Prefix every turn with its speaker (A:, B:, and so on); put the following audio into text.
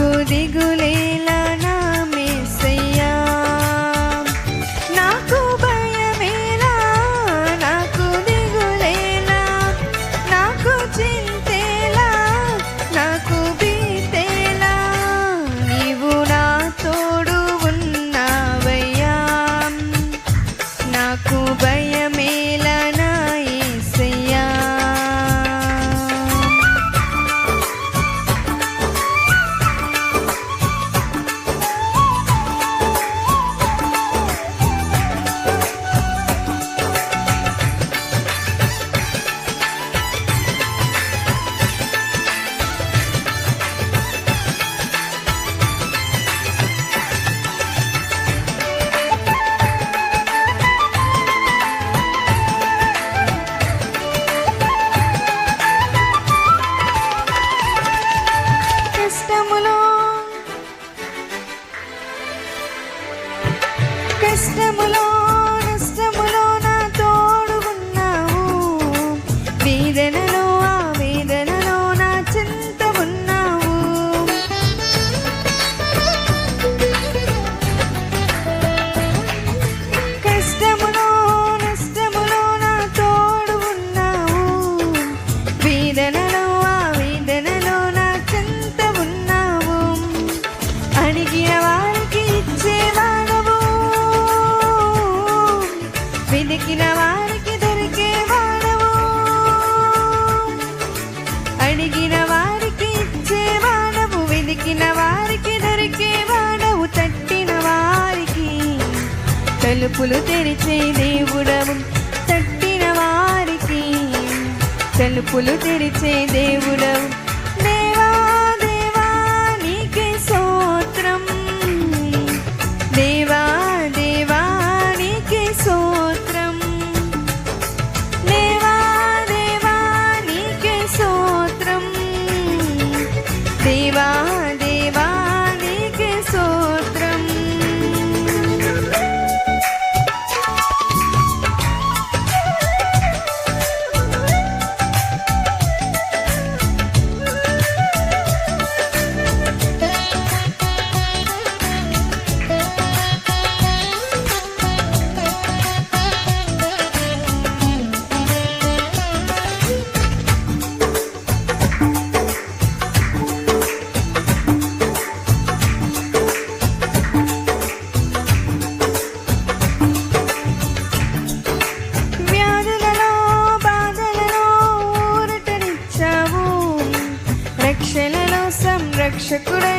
A: నాకు దిగులేలా కష్టములో తలుపులు తెరిచే దేవుడవు. తట్టిన వారికి తలుపులు తెరిచే దేవుడవు. தட்சகுடை